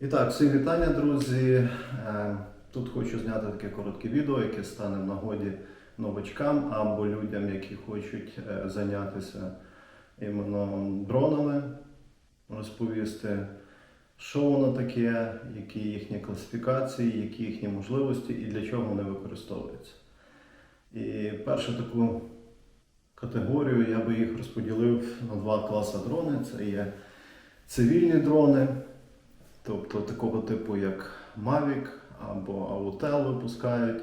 І так, всім вітання, друзі. Е, Тут хочу зняти таке коротке відео, яке стане в нагоді новачкам або людям, які хочуть е, зайнятися іменно дронами, розповісти, що воно таке, які їхні класифікації, які їхні можливості і для чого вони використовуються. І першу таку категорію я би їх розподілив на два класи дрони. Це є цивільні дрони. Тобто такого типу, як Mavic або Autel випускають.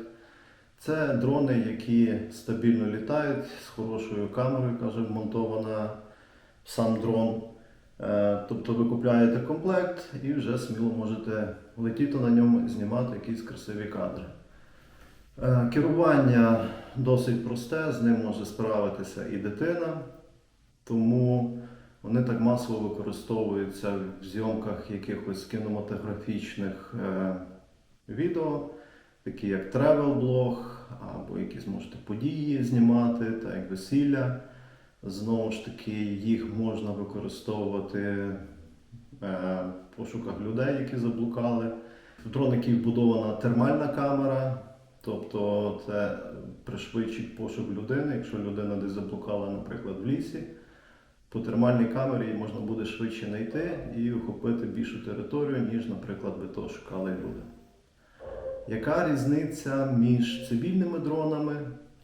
Це дрони, які стабільно літають з хорошою камерою, каже, вмонтована сам дрон. Е, Тобто ви купляєте комплект і вже сміло можете летіти на ньому і знімати якісь красиві кадри. Е, Керування досить просте, з ним може справитися і дитина, тому вони так масово використовуються в зйомках якихось кінематографічних е, відео, такі як travel блог або якісь можете події знімати, так як весілля. Знову ж таки, їх можна використовувати е, в пошуках людей, які заблукали. В дроників вбудована термальна камера, тобто це пришвидшить пошук людини, якщо людина десь заблукала, наприклад, в лісі. По термальній камері можна буде швидше знайти і охопити більшу територію, ніж, наприклад, би то шукали люди. Яка різниця між цивільними дронами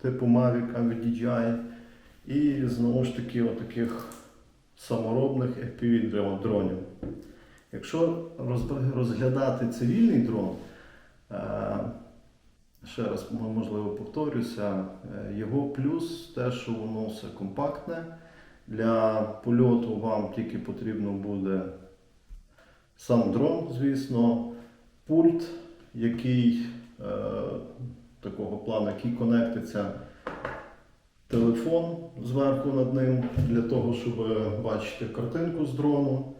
типу Mavic або DJI і знову ж таки отаких саморобних FPV дронів? Якщо розглядати цивільний дрон, е, ще раз можливо повторюся, е, його плюс те, що воно все компактне. Для польоту вам тільки потрібно буде сам дрон, звісно, пульт, який е, такого плану, який конектиться телефон зверху над ним для того, щоб бачити картинку з дрону.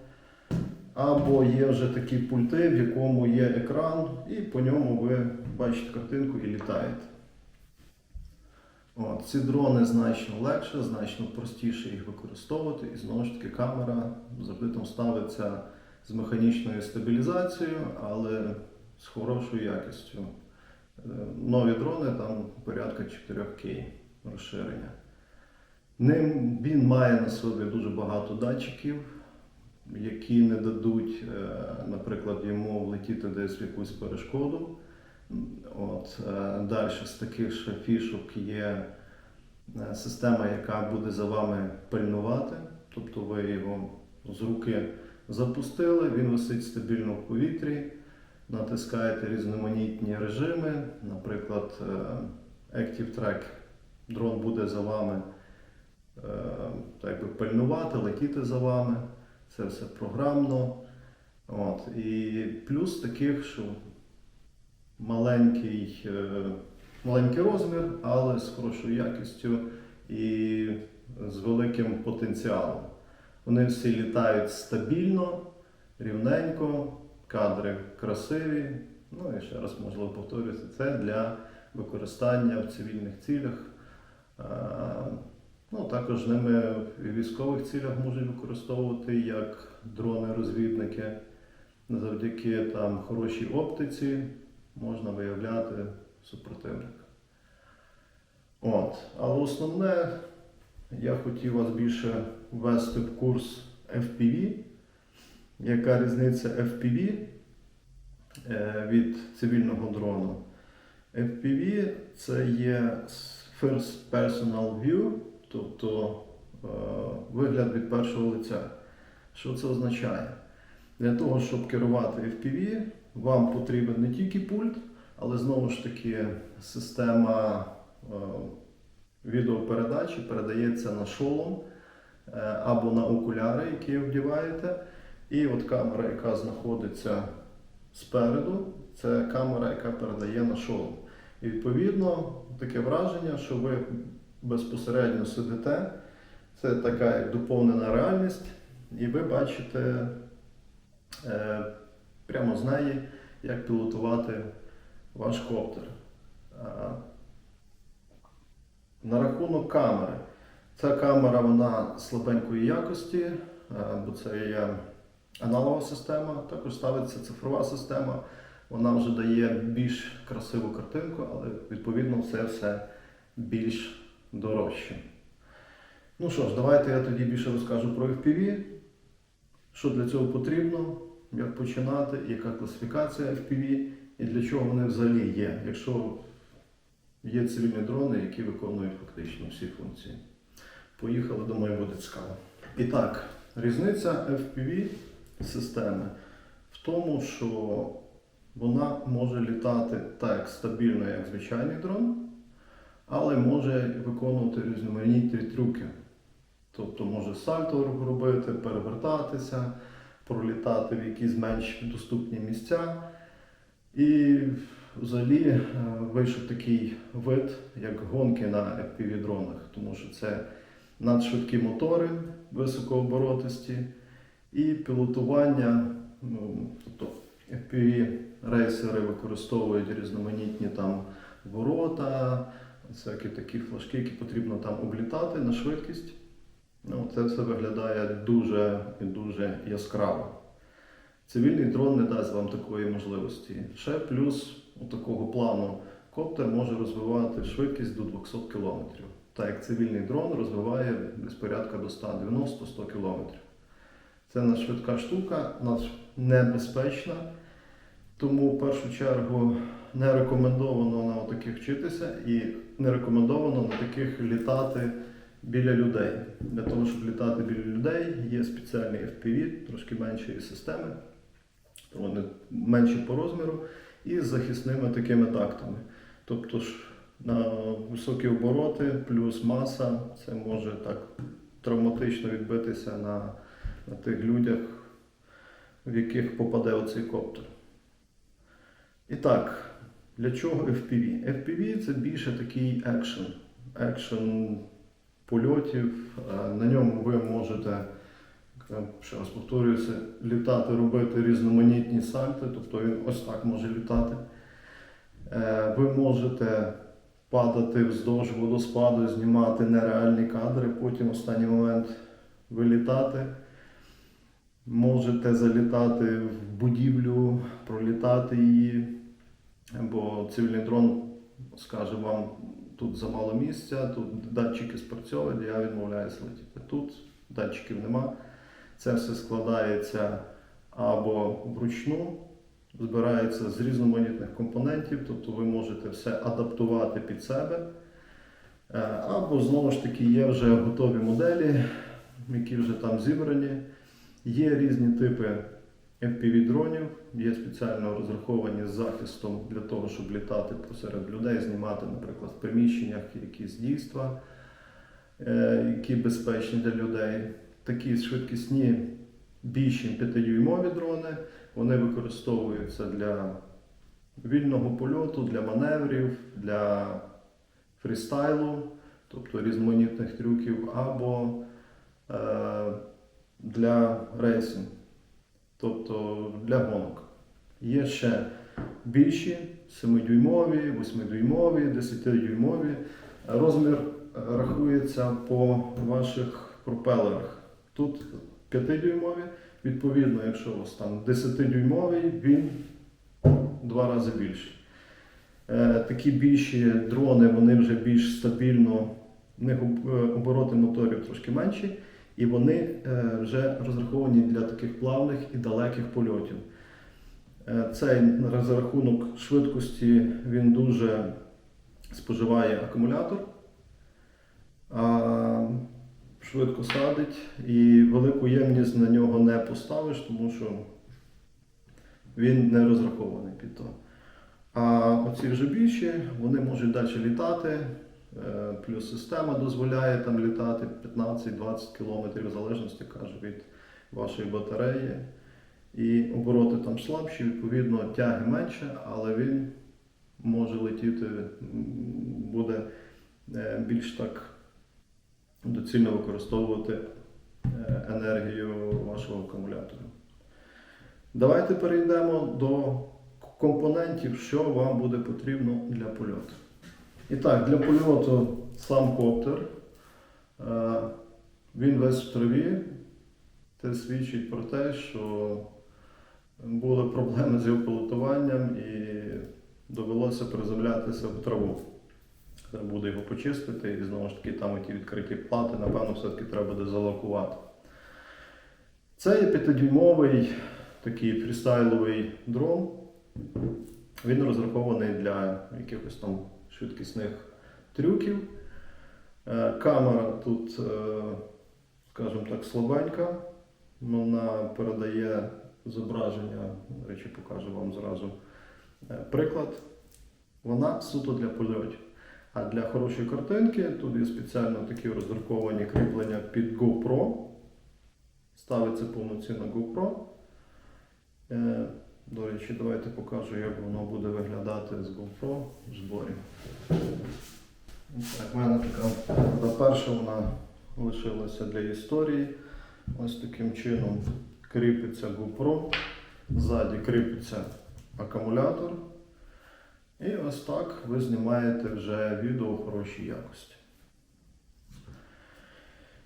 Або є вже такі пульти, в якому є екран, і по ньому ви бачите картинку і літаєте. От, ці дрони значно легше, значно простіше їх використовувати. І знову ж таки камера завжди там ставиться з механічною стабілізацією, але з хорошою якістю. Е, Нові дрони там порядка 4К розширення. Ним він має на собі дуже багато датчиків, які не дадуть, е, наприклад, йому влетіти десь в якусь перешкоду. От, е, далі з таких ще фішок є е, система, яка буде за вами пильнувати. Тобто ви його з руки запустили, він висить стабільно в повітрі, натискаєте різноманітні режими, наприклад, е, Active Track дрон буде за вами так би пильнувати, летіти за вами. Це все програмно. От. І плюс таких, що маленький, е, маленький розмір, але з хорошою якістю і з великим потенціалом. Вони всі літають стабільно, рівненько, кадри красиві. Ну і ще раз можливо повторюся, це для використання в цивільних цілях. Е, Ну, також ними в військових цілях можуть використовувати як дрони-розвідники. Завдяки там хорошій оптиці можна виявляти супротивника. От. Але основне, я хотів вас більше ввести в курс FPV. Яка різниця FPV е, від цивільного дрону? FPV це є First Personal View, тобто е, вигляд від першого лиця. Що це означає? Для того, щоб керувати FPV, вам потрібен не тільки пульт, але знову ж таки система е, відеопередачі передається на шолом е, або на окуляри, які вдіваєте. І от камера, яка знаходиться спереду, це камера, яка передає на шолом. І відповідно таке враження, що ви безпосередньо сидите, це така доповнена реальність, і ви бачите е, прямо з неї, як пілотувати ваш коптер. На рахунок камери. Ця камера вона слабенької якості, бо це є аналогова система, також ставиться цифрова система. Вона вже дає більш красиву картинку, але відповідно це все більш дорожче. Ну що ж, давайте я тоді більше розкажу про FPV, що для цього потрібно, як починати, яка класифікація FPV і для чого вони взагалі є, якщо є цивільні дрони, які виконують фактично всі функції. Поїхали, думаю, буде цікаво. І так, різниця FPV системи в тому, що вона може літати так стабільно, як звичайний дрон, але може виконувати різноманітні трюки. Тобто може сальто робити, перевертатися, пролітати в якісь менш доступні місця. І взагалі е, вийшов такий вид, як гонки на FPV-дронах, тому що це надшвидкі мотори високооборотисті і пілотування. Ну, тобто FPV-рейсери використовують різноманітні там ворота, всякі такі флажки, які потрібно там облітати на швидкість. Ну, це все виглядає дуже і дуже яскраво. Цивільний дрон не дасть вам такої можливості. Ще плюс у такого плану коптер може розвивати швидкість до 200 км. Так як цивільний дрон розвиває десь порядка до 190-100 км. Це на швидка штука, нас небезпечна, тому в першу чергу не рекомендовано на таких вчитися і не рекомендовано на таких літати біля людей. Для того, щоб літати біля людей, є спеціальні FPV, трошки меншої системи, вони менші по розміру, і з захисними такими тактами. Тобто ж на високі обороти плюс маса, це може так травматично відбитися на, на тих людях, в яких попаде оцей коптер. І так, для чого FPV? FPV це більше такий екшен. Екшен польотів. Е, На ньому ви можете, е, ще раз повторююся, літати, робити різноманітні сальти, тобто він ось так може літати. Е, Ви можете падати вздовж водоспаду, знімати нереальні кадри, потім останній момент вилітати. Можете залітати в будівлю, пролітати її, бо цивільний дрон скаже вам, тут замало місця, тут датчики спрацьовують, я відмовляюся летіти. Тут датчиків нема. Це все складається або вручну, збирається з різноманітних компонентів, тобто ви можете все адаптувати під себе. Е, Або знову ж таки є вже готові моделі, які вже там зібрані. Є різні типи FPV-дронів, є спеціально розраховані з захистом для того, щоб літати посеред людей, знімати, наприклад, в приміщеннях якісь дійства, е, які безпечні для людей. Такі швидкісні більші 5-дюймові дрони, вони використовуються для вільного польоту, для маневрів, для фрістайлу, тобто різноманітних трюків, або е, для рейсингу, тобто для гонок. Є ще більші 7-дюймові, 8-дюймові, 10-дюймові. Розмір е, рахується по ваших пропелерах. Тут 5-дюймові, відповідно, якщо у вас там 10-дюймовий, він два рази більший. Е, Такі більші дрони, вони вже більш стабільно, в них е, обороти моторів трошки менші, і вони е, вже розраховані для таких плавних і далеких польотів. Е, Цей за рахунок швидкості він дуже споживає акумулятор, а швидко садить і велику ємність на нього не поставиш, тому що він не розрахований під то. А оці вже більші, вони можуть далі літати, плюс система дозволяє там літати 15-20 км в залежності каже, від вашої батареї. І обороти там слабші, відповідно, тяги менше, але він може летіти, буде е, більш так доцільно використовувати е, енергію вашого акумулятора. Давайте перейдемо до компонентів, що вам буде потрібно для польоту. І так, для польоту сам коптер. Е, Він весь в траві, Це свідчить про те, що були проблеми з його пілотуванням і довелося приземлятися в траву. Треба буде його почистити і знову ж таки там ті відкриті плати, напевно, все-таки треба буде залакувати. Це є такий фрістайловий дрон. Він розрахований для якихось там швидкісних трюків. Е, Камера тут, е, скажімо так, слабенька. Вона передає зображення, до речі, покажу вам зразу е, приклад. Вона суто для польотів. А для хорошої картинки тут є спеціально такі роздруковані кріплення під GoPro. Ставиться повноцінна GoPro. До речі, давайте покажу, як воно буде виглядати з GoPro в зборі. Так, в мене така перша вона лишилася для історії. Ось таким чином кріпиться GoPro, ззаді кріпиться акумулятор. І ось так ви знімаєте вже відео в хорошій якості.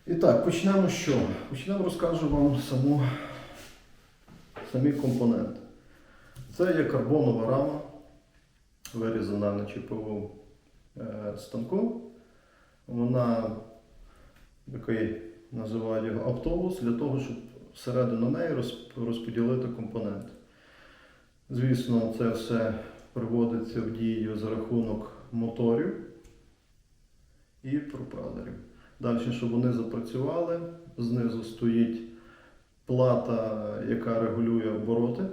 І так, почнемо чого? Почнемо розкажу вам саму, самі компоненти. Це є карбонова рама, вирізана на ЧПУ е, станку. Вона такий називають його автобус для того, щоб всередину неї розподілити компоненти. Звісно, це все приводиться в дію за рахунок моторів і пропелерів. Далі, щоб вони запрацювали, знизу стоїть плата, яка регулює обороти.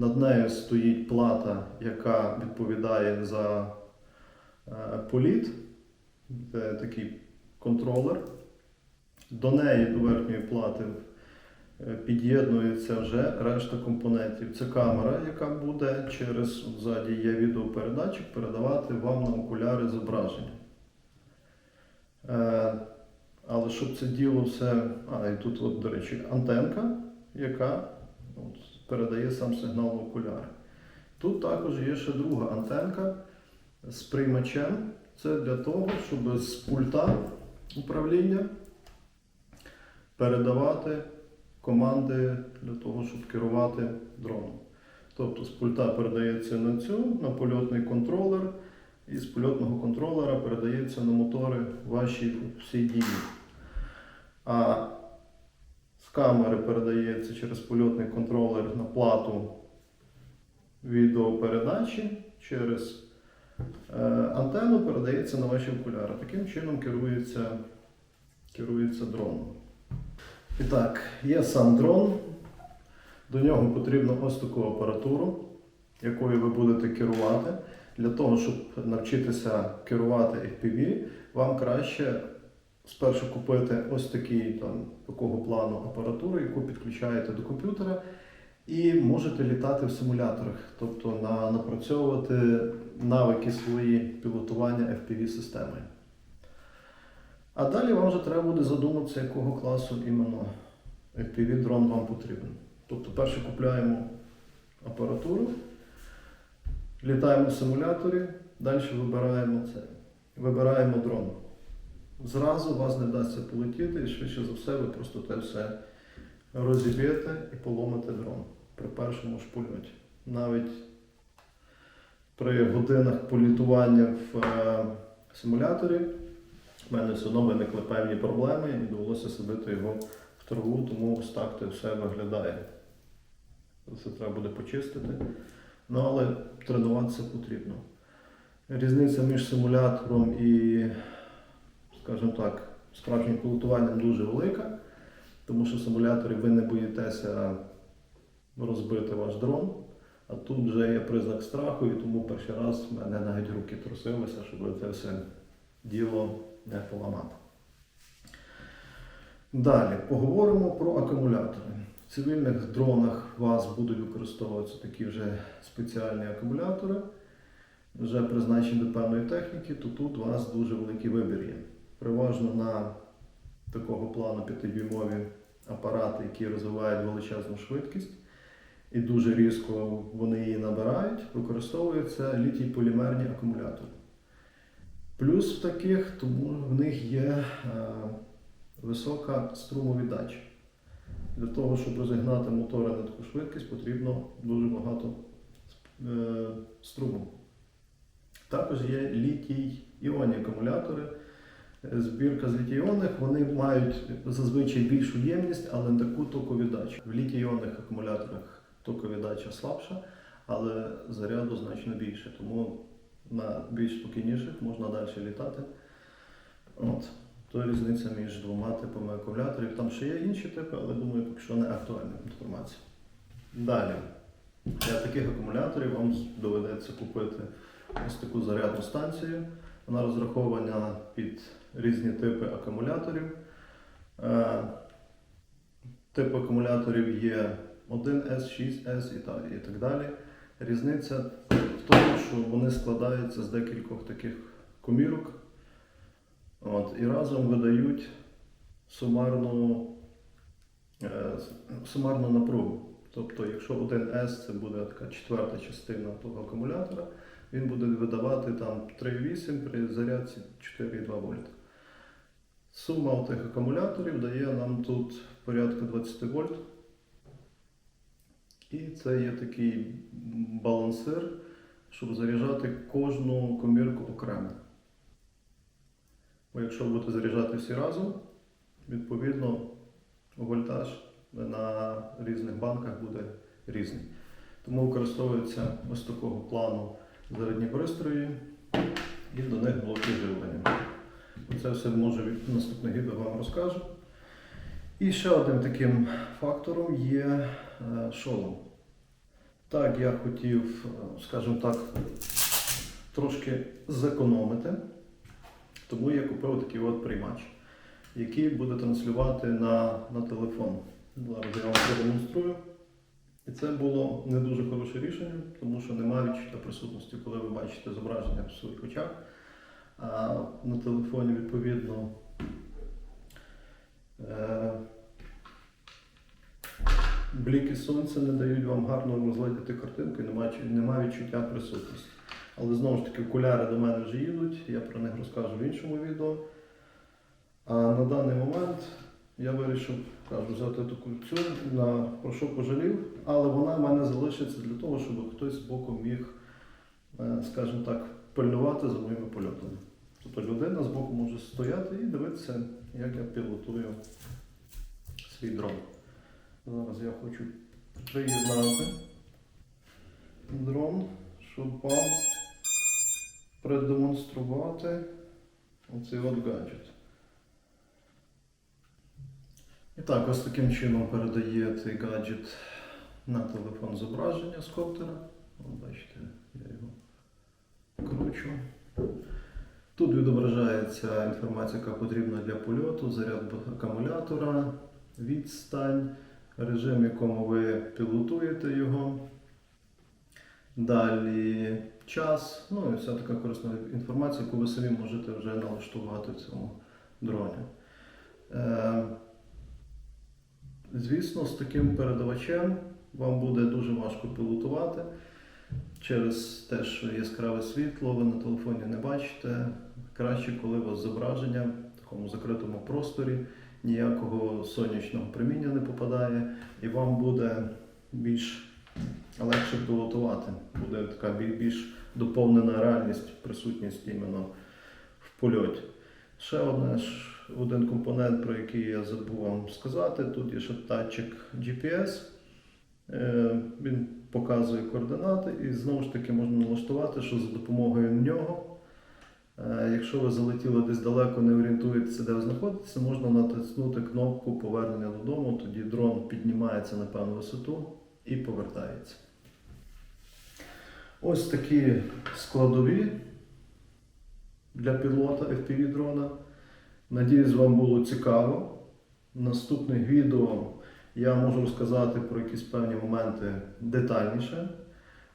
Над нею стоїть плата, яка відповідає за е, політ. Це такий контролер. До неї, до верхньої плати, е, під'єднується вже решта компонентів. Це камера, яка буде через ззаді є відеопередатчик передавати вам на окуляри зображення. Е, Але щоб це діло все. А, і тут, от, до речі, антенка, яка от, передає сам сигнал в окуляри. Тут також є ще друга антенка з приймачем. Це для того, щоб з пульта управління передавати команди для того, щоб керувати дроном. Тобто з пульта передається на цю, на польотний контролер, і з польотного контролера передається на мотори ваші всі дії. А камери передається через польотний контролер на плату відеопередачі, через е, антенну передається на ваші окуляри. Таким чином керується, керується дроном. І так, є сам дрон. До нього потрібно ось таку апаратуру, якою ви будете керувати. Для того, щоб навчитися керувати FPV, вам краще спершу купити ось такий там, такого плану апаратуру, яку підключаєте до комп'ютера, і можете літати в симуляторах, тобто на, напрацьовувати навики свої пілотування FPV-системи. А далі вам вже треба буде задуматися, якого класу іменно FPV-дрон вам потрібен. Тобто, перше купляємо апаратуру, літаємо в симуляторі, далі вибираємо це. Вибираємо дрон. Зразу вас не вдасться полетіти, і швидше за все ви просто те все розіб'єте і поломите дрон при першому ж польоті. Навіть при годинах політування в е, симуляторі в мене все одно виникли певні проблеми і довелося садити його в траву, тому ось так це все виглядає. Це треба буде почистити. Ну, але тренуватися потрібно. Різниця між симулятором і, скажімо так, справжнім пілотуванням дуже велика, тому що в симуляторі ви не боїтеся розбити ваш дрон, а тут вже є признак страху, і тому перший раз в мене навіть руки трусилися, щоб це все діло не поламати. Далі поговоримо про акумулятори. В цивільних дронах у вас будуть використовуватися такі вже спеціальні акумулятори, вже призначені до певної техніки, то тут у вас дуже великий вибір є. Переважно на такого плану 5-дюймові апарати, які розвивають величезну швидкість і дуже різко вони її набирають, використовуються літій полімерні акумулятори. Плюс в таких, тому в них є е, висока струмовіддача. Для того, щоб розігнати мотори на таку швидкість, потрібно дуже багато е, струму. Також є літій іонні акумулятори. Збірка з літій-іонних, вони мають зазвичай більшу ємність, але не таку токовіддачу. В літій-іонних акумуляторах токовіддача слабша, але заряду значно більше. Тому на більш спокійніших можна далі літати. От. То різниця між двома типами акумуляторів. Там ще є інші типи, але думаю, поки що не актуальна інформація. Далі. Для таких акумуляторів вам доведеться купити ось таку зарядну станцію. Вона розрахована під різні типи акумуляторів. Е, Тип акумуляторів є 1С, 6С і так, далі. Різниця в тому, що вони складаються з декількох таких комірок. От, і разом видають сумарну, е, сумарну напругу. Тобто, якщо 1С це буде така четверта частина того акумулятора, він буде видавати там 3,8 при зарядці 4,2 вольта. Сума тих акумуляторів дає нам тут порядка 20 вольт. І це є такий балансир, щоб заряджати кожну комірку окремо. Бо якщо будете заряджати всі разом, відповідно вольтаж на різних банках буде різний. Тому використовується ось такого плану зарядні пристрої і до них блоки живлення. Це все може від наступних відео вам розкажу. І ще одним таким фактором є е, шолом. Так, я хотів, е, скажімо так, трошки зекономити, тому я купив такий от приймач, який буде транслювати на, на телефон. Зараз я вам продемонструю. І це було не дуже хороше рішення, тому що немає відчуття присутності, коли ви бачите зображення в своїх очах. А на телефоні, відповідно, е, бліки сонця не дають вам гарно розглядати картинку і немає, немає відчуття присутності. Але знову ж таки, окуляри до мене вже їдуть, я про них розкажу в іншому відео. А на даний момент я вирішив кажу, взяти таку цю, на, про що пожалів, але вона в мене залишиться для того, щоб хтось з боку міг, е, скажімо так, пильнувати за моїми польотами. Тобто людина з боку може стояти і дивитися, як я пілотую свій дрон. Зараз я хочу приєднати дрон, щоб вам продемонструвати оцей от гаджет. І так, ось таким чином передає цей гаджет на телефон зображення з коптера. Бачите, я його кручу. Тут відображається інформація, яка потрібна для польоту, заряд акумулятора, відстань, режим, в якому ви пілотуєте його. Далі час, ну і вся така корисна інформація, яку ви самі можете вже налаштувати в цьому дроні. Звісно, з таким передавачем вам буде дуже важко пілотувати через те, що яскраве світло, ви на телефоні не бачите. Краще, коли у вас зображення в такому закритому просторі, ніякого сонячного проміння не попадає, і вам буде більш легше пілотувати. Буде така більш доповнена реальність, присутність іменно в польоті. Ще одне один компонент, про який я забув вам сказати. Тут є ще датчик GPS. Е, Він показує координати, і знову ж таки можна налаштувати, що за допомогою нього, е, якщо ви залетіли десь далеко, не орієнтуєтеся, де ви знаходитеся, можна натиснути кнопку повернення додому, тоді дрон піднімається на певну висоту і повертається. Ось такі складові для пілота FPV дрона. Надіюсь, вам було цікаво. В наступних відео я можу розказати про якісь певні моменти детальніше.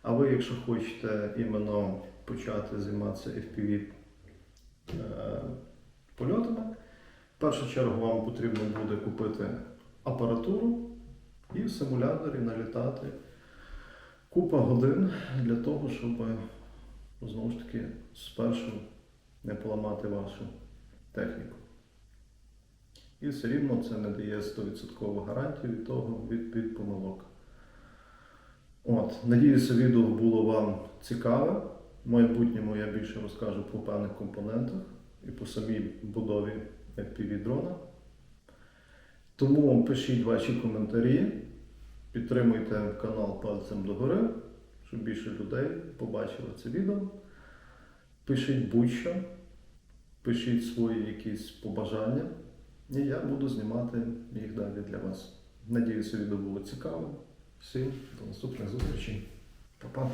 А ви, якщо хочете іменно почати займатися FPV е, польотами, в першу чергу вам потрібно буде купити апаратуру і в симуляторі налітати купа годин для того, щоб знову ж таки спершу не поламати вашу техніку. І все рівно це не дає 100% гарантію від того від, від помилок. От, надіюся, відео було вам цікаве. В майбутньому я більше розкажу про певних компонентах і по самій будові FPV-дрона. Тому пишіть ваші коментарі, підтримуйте канал пальцем догори, щоб більше людей побачило це відео. Пишіть будь-що, пишіть свої якісь побажання, і я буду знімати їх далі для вас. Надіюся, відео було цікаво. Всім до наступних зустрічей. Па-па!